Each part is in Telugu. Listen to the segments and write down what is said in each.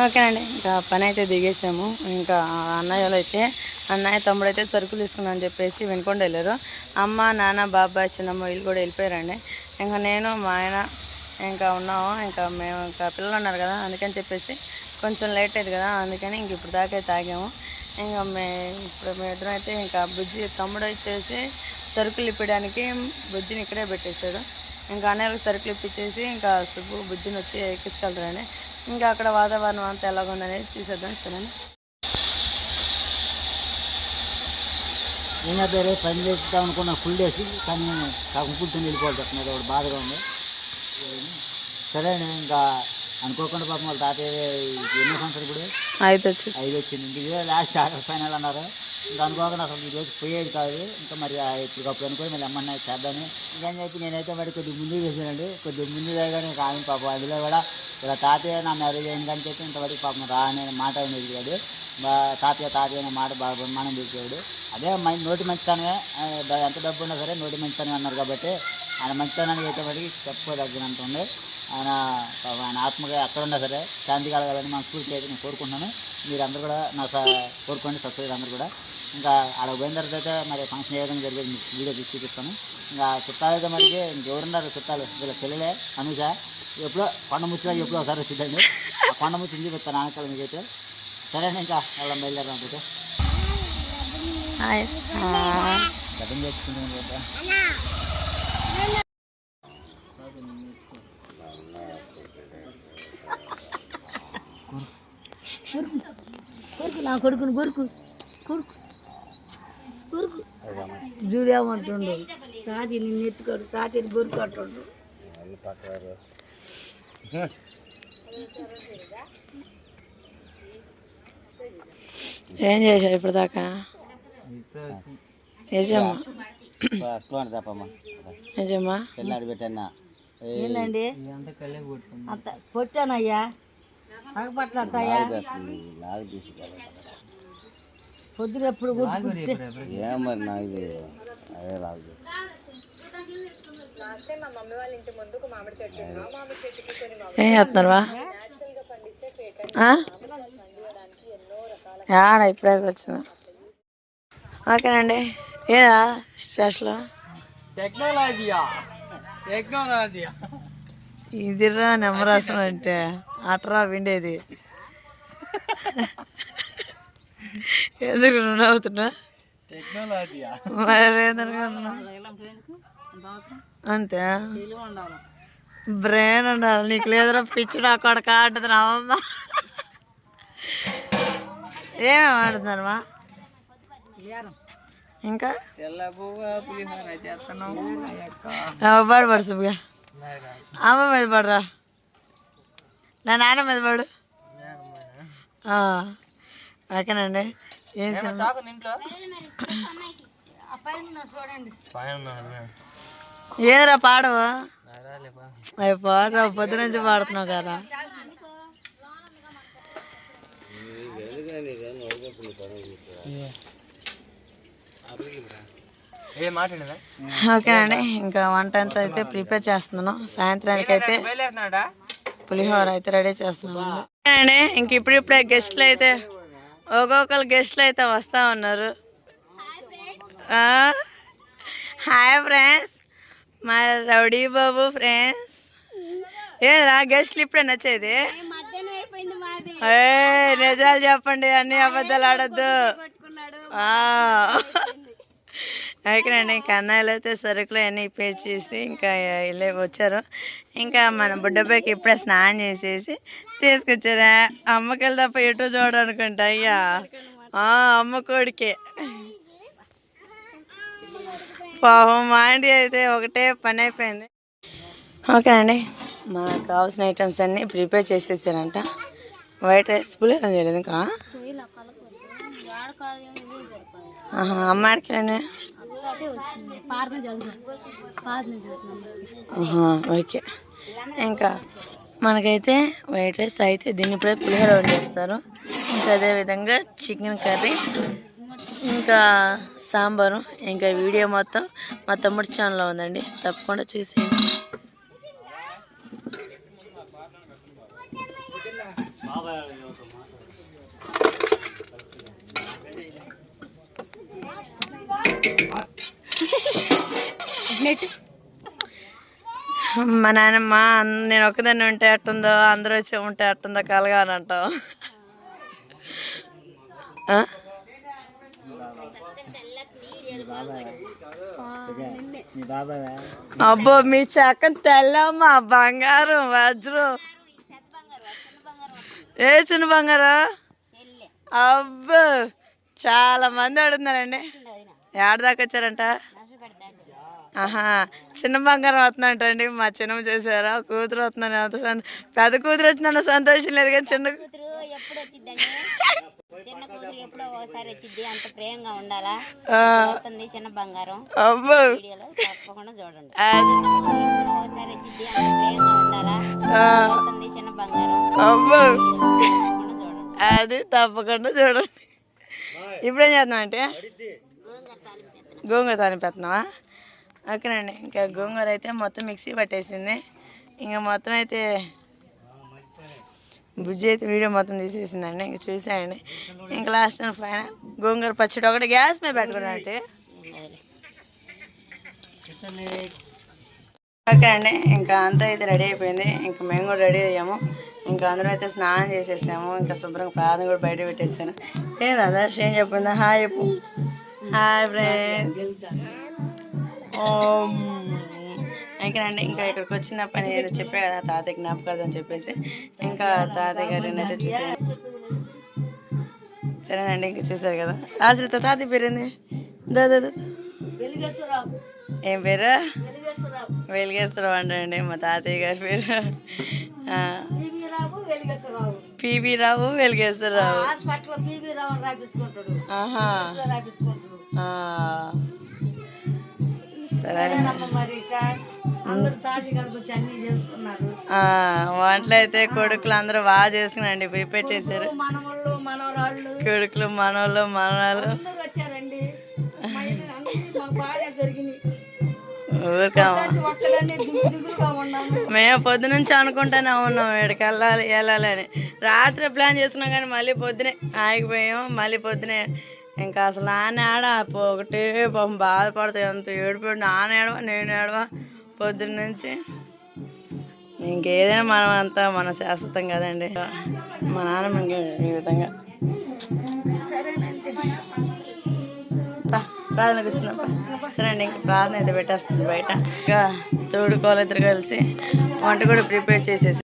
ఓకేనండి ఇంకా పని అయితే దిగేసాము. ఇంకా అన్నయ్యలు అయితే అన్నయ్య తమ్ముడు అయితే సరుకులు తీసుకున్నా అని చెప్పేసి వెనుకొండ వెళ్ళారు. అమ్మ నాన్న బాబాయ్ చిన్నమ్మ వీళ్ళు కూడా వెళ్ళిపోయారండి. ఇంకా నేను మా ఆయన ఇంకా ఉన్నాము. ఇంకా మేము ఇంకా పిల్లలు ఉన్నారు కదా అందుకని చెప్పేసి కొంచెం లేట్ అయింది కదా అందుకని ఇంక ఇప్పుడు దాకా అయితే తాగాము ఇంకా మే ఇప్పుడు మేమిద్దరం అయితే ఇంకా బుజ్జి తమ్ముడు వచ్చేసి సరుకులు ఇప్పడానికి బుజ్జిని ఇక్కడే పెట్టేశాడు. ఇంకా అన్నయ్యలకు సరుకులు ఇప్పించేసి ఇంకా సుబ్బు బుజ్జిని వచ్చి ఎక్కించుకెళ్తారని ఇంకా అక్కడ వాతావరణం అంతా ఎలాగుందనేది చూసేద్దాం సరేనా? నేను పేరే పని చేద్దాం అనుకున్న ఫుల్ డేస్ కానీ నేను సగం కూర్చొని వెళ్ళిపోవాలి చెప్తున్నది ఒకటి బాధగా ఉంది. సరే నేను ఇంకా అనుకోకుండా పాపం వాళ్ళ తాతయ్య ఎన్నో సంవత్సరాలు ఇప్పుడు ఐదు వచ్చింది ఇంక ఇదే లాస్ట్ ఆర్డర్ ఫైనల్ అన్నారు. ఇంకా నాకు అసలు ఈరోజు పోయేది కాదు. ఇంకా మరి ఆ ఇప్పటికప్పుడు అనుకొని మళ్ళీ అమ్మన్న చేద్దామని. ఇంకేం చెప్పి నేనైతే మరి కొద్దిగా ముందు చేశానండి. కొద్దిగా ముందు కానీ ఆమె పాపం అందులో కూడా ఇలా తాతయ్య నా మ్యారేజ్ అయిందని చెప్పి ఇంతవరకు పాపం రా అనే మాట అనేది కాదు మా తాతయ్య తాతయ్య అనే మాట బాగా బ్రహ్మానం పిలిచేవాడు అదే మై నోటి మంచితనమే. ఎంత డబ్బు ఉన్నా సరే నోటి మంచితనం అన్నారు కాబట్టి ఆయన మంచితనానికి అయితే వాడికి చెప్పుకోదగ్గినంత ఉంది. ఆయన ఆయన ఆత్మగా ఎక్కడ ఉన్నా సరే శాంతి కలగాలని మనస్ఫూర్తి అయితే నేను కోరుకుంటున్నాను. మీరందరూ కూడా నా స- కోరుకోండి. సబ్స్క్రైబ్ అందరూ కూడా. ఇంకా అక్కడ పోయిన తర్వాత అయితే మరి ఫంక్షన్ ఏ విధంగా జరిగేది. వీడియో తీసి చూపిస్తాను. ఇంకా చుట్టాలు అయితే మరికి ఇంకెవరున్నారు చుట్టాలు? వీళ్ళ చెల్లెలే అనుష ఎప్పుడో కొండ ముచ్చిగా ఎప్పుడో ఒకసారి వచ్చిందండి. ఆ కొండ ముచ్చి చూపిస్తాను ఆనకాల మీకైతే. సరేనా ఇంకా వాళ్ళ బయలుదేరాం అయితే. గతం చేసుకుంటాను కదా కొరుకు నా కొడుకుని కొరుకు కొరుకు కొరుకు. చూడేమంటుండు. తాతి నిన్ను ఎత్తుకోడు తాతిని కొరుకు ఏం చేసావు ఇప్పుడు దాకా నిజమ్మా తప్పమ్మా నిజమ్మా పెట్టన్నా ఏందండి అంత కొట్టానయ్యా పొద్దున ఎప్పుడు ఏం మరి నాకు ఏం ఆడ ఇప్పుడే వచ్చింది. ఓకేనండి. ఏదా స్పెషల్ టెక్నాలజీయా? టెక్నాలజీయా? ఇదిరా నిమ్మరసం అంటే. అట్రా విండేది ఎందుకు నువ్వు నవ్వుతున్నా అంతే బ్రెయిన్ ఉండాలి. నీకు లేదురా పిచ్చి నా కొడక అంటుంది నా అమ్మ. ఏమేమి ఆడుతున్నారమ్మా ఇంకా? పాడు పడు సుబ్బుగా అమ్మ మీద పడరా. నా నాన్న మీద పడు. ఓకేనండి. ఏం సినిమా? ఇంట్లో ఏదిరా పాడవా? అవి పాడరా పొద్దు నుంచి పాడుతున్నావు కదా. ఓకేనండి ఇంకా వంట అంతా అయితే ప్రిపేర్ చేస్తున్నాను. సాయంత్రానికి అయితే పులిహోర అయితే రెడీ చేస్తున్నాను. అండి ఇంక ఇప్పుడిప్పుడే గెస్ట్లు అయితే ఒక్కొక్కరు గెస్ట్లు అయితే వస్తా ఉన్నారు. ఆ, హాయ్ ఫ్రెండ్స్. మా రౌడీ బాబు ఫ్రెండ్స్. ఏరా గెస్ట్లు ఇప్పుడే నచ్చేది? ఏ నిజాలు చెప్పండి అన్ని అబద్ధాలు ఆడద్దు. ఓకేనండి ఇంకా అన్నయ్యలు అయితే సరుకులు అన్నీ చేసి ఇంకా వెళ్ళి వచ్చారు. ఇంకా మన బుడ్డపైకి ఇప్పుడే స్నానం చేసేసి తీసుకొచ్చారా. అమ్మకెళ్ళి తప్ప ఎటు చూడనుకుంటా అయ్యా. అమ్మ కొడుకే. పాపం మా ఆంటీ అయితే ఒకటే పని అయిపోయింది. ఓకే అండి మనకు కావాల్సిన ఐటమ్స్ అన్నీ ప్రిపేర్ చేసేసారంట. వైట్ రైస్ పులిహోర చేయలేదు ఇంకా? ఆహా, అమ్మ ఆడికెళ్ళింది ఆహా, ఓకే. ఇంకా మనకైతే వైట్ రైస్ అయితే దీన్ని ఇప్పుడే పులిహోర వండేస్తారు ఇంకా అదేవిధంగా చికెన్ కర్రీ ఇంకా సాంబారు ఇంకా వీడియో మొత్తం మా తమ్ముడి ఛానల్లో ఉందండి. తప్పకుండా చూసేయండి. మా నాన్నమ్మ నేను ఒక్కదాన్ని ఉంటే అట్టుందో అందరూ వచ్చి ఉంటే అట్టుందో కలగా అని అంటావు. అబ్బో మీ చక్కని తెల్లమ్మ బంగారం వజ్రం. ఏ చిన్న బంగారం? అబ్బో చాలా మంది అడుగుతున్నారండి ఏడదాకా వచ్చారంట? ఆహా చిన్న బంగారం వస్తుందంటండి మా చిన్నమ్మ చూసారా? కూతురు వస్తుందని అంత సంత పెద్ద కూతురు వచ్చిందన్న సంతోషం లేదు కానీ చిన్న కూతురు ఎప్పుడు చిన్న కూతురు ఎప్పుడో ఒకసారి అంత ప్రేమగా ఉండాలా? ఆ, వస్తుంది చిన్న బంగారం. అబ్బో. వీడియోలో తప్పకుండా చూడండి. అది, ఎప్పుడో ఒకసారి వచ్చిద్ది. అంత ప్రేమగా ఉండాలా? ఆ, వస్తుంది చిన్న బంగారం. అబ్బో. తప్పకుండా చూడండి. అది తప్పకుండా చూడండి. ఇప్పుడేం చేస్తున్నాం అంటే? గోంగూర తాలింపేస్తున్నావా ఓకేనండి ఇంకా గోంగూర అయితే మొత్తం మిక్సీ పట్టేసింది. ఇంకా మొత్తం అయితే బుజ్జి అయితే వీడియో మొత్తం తీసేసిందండి. ఇంకా చూసాయండి. ఇంకా లాస్ట్ ఫైనల్ గోంగూర పచ్చడి ఒకటి గ్యాస్ మీద పెట్టుకున్నట్టు ఓకే అండి. ఇంకా అంతా అయితే రెడీ అయిపోయింది. ఇంకా మేము కూడా రెడీ అయ్యాము. ఇంకా అందరం అయితే స్నానం చేసేసాము. ఇంకా శుభ్రంగా పాదం కూడా బయట పెట్టేసాను ఏం ఆదర్శ ఏం చెప్పిందా? హాయ్ చెప్పు. Hi friends. ఇంకానండి ఇంకా ఇక్కడికి వచ్చిన పని ఏదో చెప్పే కదా తాతయ్య జ్ఞాపకాలు అని చెప్పేసి. ఇంకా తాతయ్య గారిని అయితే చూసాను సరేనండి ఇంకా చూసారు కదా. అసలు తాతయ్య పేరేంది? దా దా, దా. వెలిగేశ్వరరావు. ఏం పేరు? వెలిగేశ్వరరావు. అంటారండి మా తాతయ్య గారి పేరు. P B Rao Veligeswararao. హాస్పిటల్లో పీవీ రావు అని రాపించుకుంటాడు ఆహా. వంటలు అయితే కొడుకులు అందరూ బాగా చేసుకున్నాండి ప్రిపేర్ చేశారు మనవాళ్ళు కొడుకులు మనోళ్ళు మనవాళ్ళు అందరూ వచ్చారండి. మా ఇల్లు అందరూ మాకు బాగా జరిగినాయి. ఊరికామ ఒక్కదాన్ని దిగు దిగులుగా ఉన్నాము. మేము పొద్దు నుంచి అనుకుంటానే ఉన్నాం ఇక్కడికి వెళ్ళాలి వెళ్ళాలి అని. రాత్రి ప్లాన్ చేసుకున్నాం కానీ మళ్ళీ పొద్దునే ఆగిపోయాం మళ్ళీ పొద్దునే ఇంకా అసలు నాన్న ఆడ ఒకటే పాపం బాధపడతాయి. అంత ఏడిపోయి నాన్న ఏడవా? నేను ఏడవా? పొద్దున్న నుంచి ఇంకేదైనా మనం అంతా మన శాశ్వతం కదండి. మా నాన్న ఇంక ఈ విధంగా. ప్రార్థనకు వచ్చిందా సరే అండి ఇంకా ప్రార్థన అయితే పెట్టేస్తుంది బయట. ఇంకా తోడుకోవాలి ఇద్దరు కలిసి వంట కూడా ప్రిపేర్ చేసేసి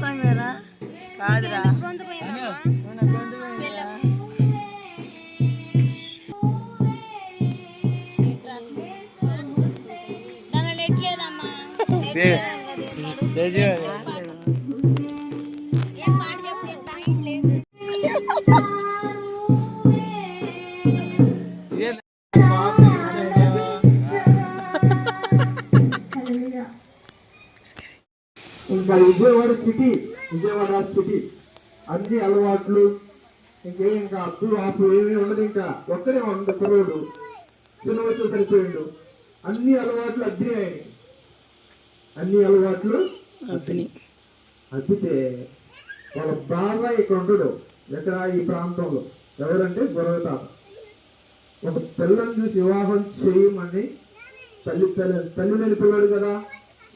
సాంగ్ ఈ వేరా కాదురా. ఇంకా విజయవాడ సిటీ విజయవాడ సిటీ. అన్ని అలవాట్లు ఇంకే ఇంకా అద్దు ఆపు ఏమీ ఉండదు ఇంకా ఒక్కడే ఉంది కుర్రోడు. చిన్న వయసు సరిపోయిండు. అన్ని అలవాట్లు అయినాయి అన్ని అలవాట్లు. అద్దితే వాళ్ళ బాగా ఇక్కడ ఉంటాడు ఎక్కడ ఈ ప్రాంతంలో. ఎవరంటే గొడవ ఒక పిల్లని చూసి వివాహం చేయమని తల్లి తల్లి తల్లి లేని పిల్లడు కదా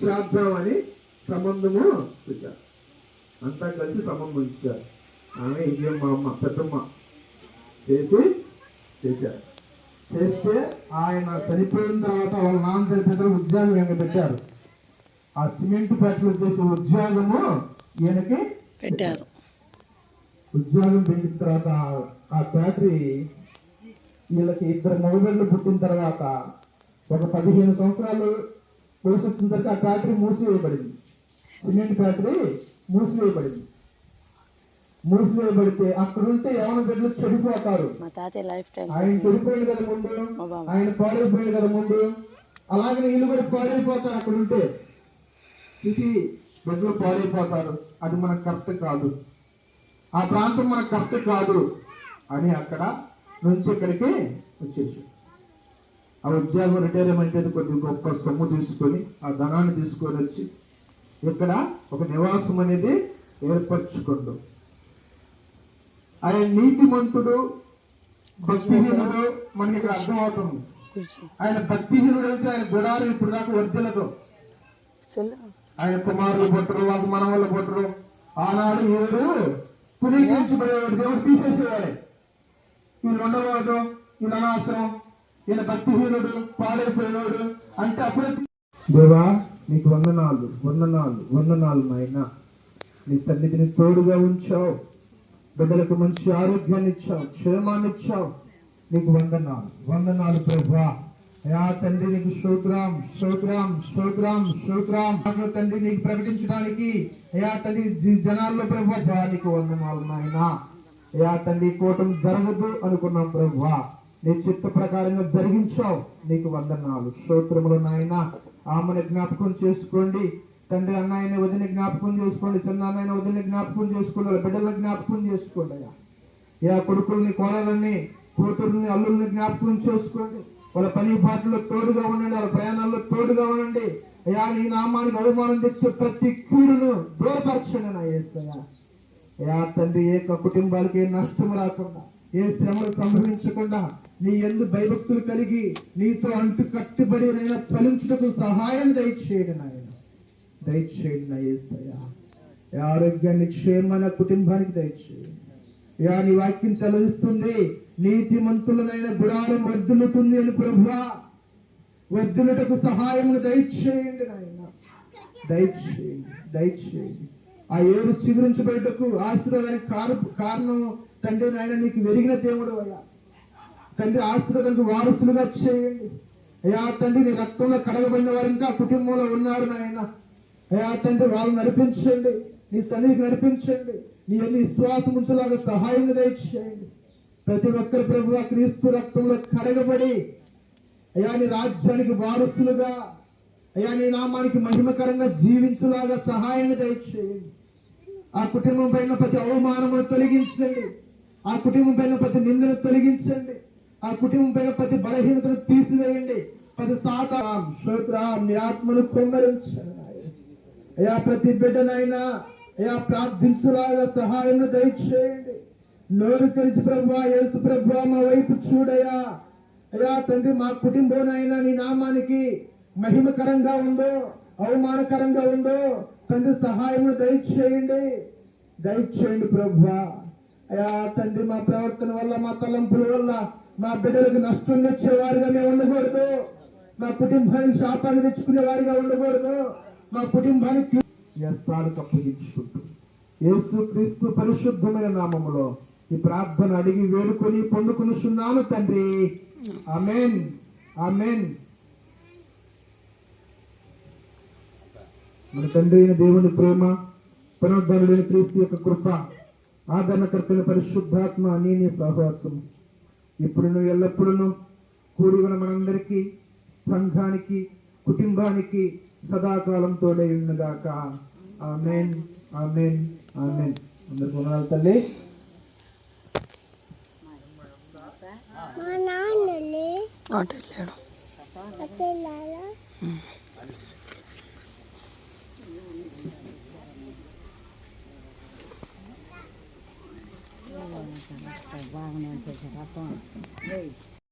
చేద్దామని సంబంధము? ఇచ్చారు. అంతా కలిసి సంబంధం ఇచ్చారు. ఆమె విజయం మా అమ్మ పెద్దమ్మ చేసి చేశారు. చేస్తే ఆయన చనిపోయిన తర్వాత వాళ్ళ నాన్న చనిపోయిన ఉద్యోగం వెంగ పెట్టారు. ఆ సిమెంట్ ఫ్యాక్టరీలో చేసే ఉద్యోగము ఈయనకి పెట్టారు. ఉద్యోగం పెట్టిన తర్వాత ఆ- ఆ ఫ్యాక్టరీ వీళ్ళకి ఇద్దరు మగబిడ్డలు పుట్టిన తర్వాత ఒక పదిహేను సంవత్సరాలు వయసు వచ్చిన తర్వాత ఆ ఫ్యాక్టరీ మూసివేయబడింది. సిమెంట్ ఫ్యాక్టరీ మూసివేయబడింది. మూసివేయబడితే అక్కడుంటే యవన బిడ్డలు చెడిపోతారు? ఆయన చెడిపోయాడు కదా ముందు. ఆయన పాడైపోయాడు కదా ముందు. అలాగే వీళ్ళు కూడా పాడైపోతారు అక్కడ ఉంటే సిటీ బిడ్డలు పాడైపోతారు. అది మనకు కరెక్ట్ కాదు. ఆ ప్రాంతం మనకు కరెక్ట్ కాదు అని అక్కడ నుంచి ఇక్కడికి వచ్చేసి ఆ ఉద్యోగం రిటైర్మెంట్ అయితే కొద్ది గొప్ప సొమ్ము తీసుకొని ఆ ధనాన్ని తీసుకొని వచ్చి ఇక్కడ ఒక నివాసం అనేది ఏర్పరచుకుండు. ఆయన నీతిమంతుడు భక్తిహీనుడు మనకి ఇక్కడ అర్థమవుతుంది. ఆయన భక్తిహీనుడు అయితే ఆయన గుడారు ఇప్పుడు దాకా వర్ధిల్లదు. సెల్ ఆయన కుమారులు పుట్టరు వాళ్ళ మనవాళ్ళు పుట్టరు. ఆనాడు ఏడు పునీకరించబడేవాడు దేవుడు తీసేసేవాడే. వీళ్ళు ఉండవాడు వీళ్ళు అనవసరం ఈయన భక్తిహీనుడు పాడైపోయినవాడు అంటే అప్పుడే దేవా నీకు వందనాలు వందనాలు వందనాలు నాయన నీ సన్నిధిని తోడుగా ఉంచావు. బిడ్డలకు మంచి ఆరోగ్యాన్ని ఇచ్చావు క్షేమాన్ని ఇచ్చావు. నీకు వందనాలు వందనాలు ప్రభా. అయా తండ్రి నీకు స్తోత్రం స్తోత్రం స్తోత్రం స్తోత్రం. తండ్రి నీకు ప్రకటించడానికి అయా తండ్రి జనాల్లో ప్రభా నీకు వందనాలు నాయన. అయా తండ్రి కోటం జరగదు అనుకున్నాం ప్రభా. నీ చిత్త ప్రకారంగా జరిగించావు నీకు వందనాలు శ్రోత్రములు నాయన. ఆమెను జ్ఞాపకం చేసుకోండి. తండ్రి అన్నాయన వదిన జ్ఞాపకం చేసుకోండి. చిన్న అన్నాయన వదిన జ్ఞాపకం చేసుకోండి. వాళ్ళ బిడ్డల జ్ఞాపకం చేసుకోండి అయ్యా. యా కొడుకుల్ని కోడలని కూతుర్ని అల్లుల్ని జ్ఞాపకం చేసుకోండి. వాళ్ళ పని పాటల్లో తోడుగా ఉండండి. వాళ్ళ ప్రయాణాల్లో తోడుగా ఉండండి. అయ్యా నీ నామానికి అవమానం తెచ్చే ప్రతి కీడును దూరపరచండి నా ఏస్తయ్యా అయ్యా. తండ్రి ఏ కుటుంబాలకి ఏ నష్టం రాకుండా ఏ శ్రమలు సంభవించకుండా నీ ఎందు భయభక్తులు కలిగి నీతో అంటు కట్టుబడి నైనా ఫలించుటకు సహాయం దయచేయడం నాయన. దయచేయండి నా ఏస్తయ్యా ఈ ఆరోగ్యాన్ని క్షేమైన కుటుంబానికి దయచేయండి. యా నీ వాక్యం చదివిస్తుంది నీతిమంతులనైన గుడారం వర్ధులుతుంది అని ప్రభువా. వర్ధులటకు సహాయమును దయచేయండి నాయన. దయచేయండి దయచేయండి. ఆ ఏడు చిగురించబడటకు ఆశీర్వాదానికి కారు కారణం తండ్రి నాయన నీకు వెరిగిన దేవుడు అయ్యా. తండ్రి ఆశీర్వాదానికి వారసులుగా చేయండి. అయ్యా తండ్రి నీ రక్తంలో కడగబడిన వారు ఇంకా కుటుంబంలో ఉన్నారు నాయన. అయ్యా తండ్రి వాళ్ళని నడిపించండి. నీ సన్నిధికి నడిపించండి. నీ అన్ని విశ్వాసం ఉంచేలాగా సహాయం దయచేయండి. ప్రతి ఒక్కరు ప్రభు క్రీస్తు రక్తంలో కడగబడి అయ్యా నీ రాజ్యానికి వారసులుగా అయ్యా నీ నామానికి మహిమకరంగా జీవించులాగా సహాయాన్ని దయచేయండి. ఆ కుటుంబం పైన ప్రతి అవమానమును తొలగించండి. ఆ కుటుంబం పైన ప్రతి నిందను తొలగించండి. ఆ కుటుంబంపై ప్రతి బలహీనతను తీసివేయండి. ప్రతి సాత శ్రోత్రాం ఆత్మను కుమ్మరించండి అయ్యా ప్రతి బిడ్డనైనా అయ్యా ప్రార్థించులాగా సహాయం దయచేయండి. నోరు తెలిసి ప్రభా యేసు ప్రభా మా వైపు చూడయా అయ్యా తండ్రి మా కుటుంబంనైనా నీ నామానికి మహిమకరంగా ఉందో అవమానకరంగా ఉందో తండ్రి సహాయం దయచేయండి. దయచేయండి ప్రభా అయ్యా తండ్రి మా ప్రవర్తన వల్ల మా తలంపుల వల్ల మా బిడ్డలకు నష్టం తెచ్చేవారుగా మేము ఉండకూడదు. మా కుటుంబానికి శాపాలు తెచ్చుకునే వారిగా ఉండకూడదు. మా కుటుంబానికి వ్యస్తాలకు అప్పగించుకుంటూ యేసు క్రీస్తు పరిశుద్ధమైన నామములో ఈ ప్రార్థన అడిగి వేడుకొని పొందుకునిస్తున్నాను తండ్రి. ఆమెన్. ఆమెన్. మన తండ్రి అయిన దేవుని ప్రేమ పునరుద్ధరుడైన క్రీస్తు యొక్క కృప ఆదరణకర్తైన పరిశుద్ధాత్మ నీని సహవాసం ఇప్పుడు ఎల్లప్పుడూ కూడి ఉన్న మనందరికీ సంఘానికి కుటుంబానికి సదాకాలం తోడే ఉన్నగాక ఆమెన్ ఆమెన్ ఆమెన్. అందరికి వందనాలు తల్లి. మా แต่就是他放。น